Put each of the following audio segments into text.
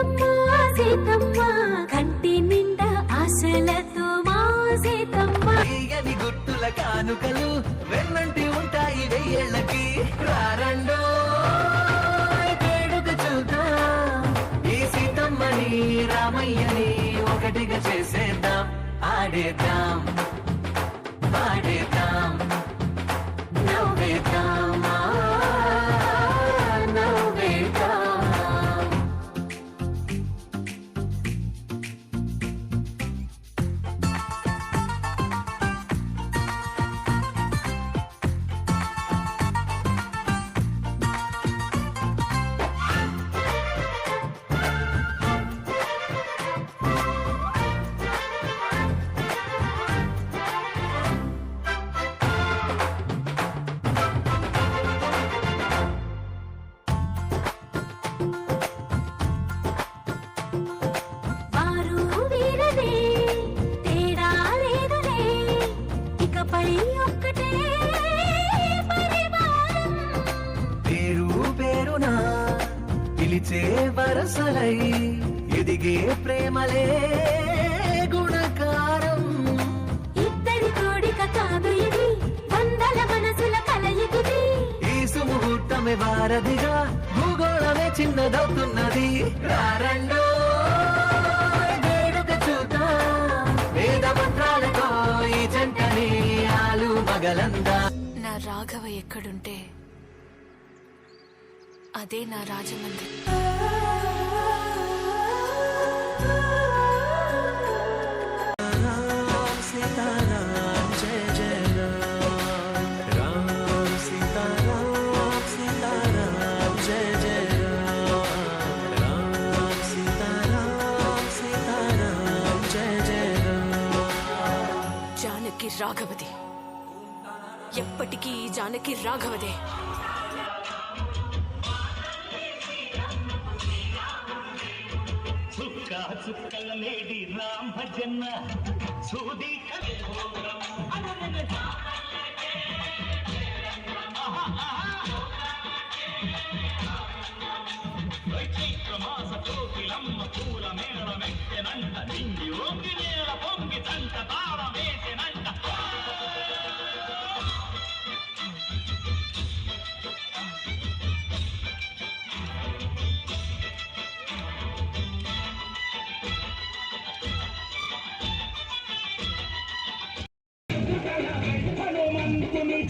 సీతమ్మ సీతమ్మ కంటి నిండా సీతమ్మ. తీయని గుట్టుల కానుకలు వెన్నంటి ఉంటాయి వెయ్యేళ్ళకి. రారండో వేడుక చూద్దాం. ఈ సీతమ్మని రామయ్యని ఒకటిగా చేసేద్దాం. ఆడేద్దాం పాడేద్దాం. పిలిచే వరసలై ఎదిగే ప్రేమలే గుణకారం. ఇద్దరి కోడిక కాదు ఇది వందల మనసుల కలయికిది. ఈ సుముహూర్తమే వారధిగా భూగోళమే చిన్నదవుతున్నది. రారండో వేడుక చూద్దాం. వేద మంత్రాలతో ఈ జంటని ఆలు మగలందా. నా రాఘవ ఎక్కడుంటే అదే నా రాజమండ్రి. జానకి రాఘవది. ఎప్పటికీ ఈ జానకి రాఘవదే. చుక్కల లేడి రామ్ భజన్న సూది చైత్రమాస కోకిలమ్మ పూల నింగి ఓంగి నేల పొంగి తంట తాళ వేసినంట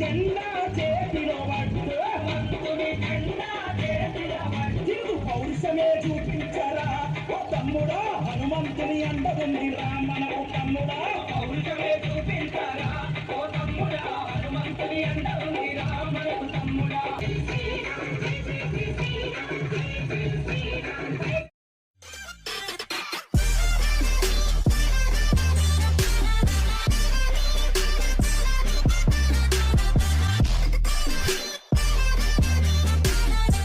జెండా చేతిలో పట్టు హనుమంతుని చేతిలో పట్టు పౌరుషమే చూపించరా? ఓ తమ్ముడా హనుమంతుని అండ రా మనకు తమ్ముడా పౌరుషమే చూపించ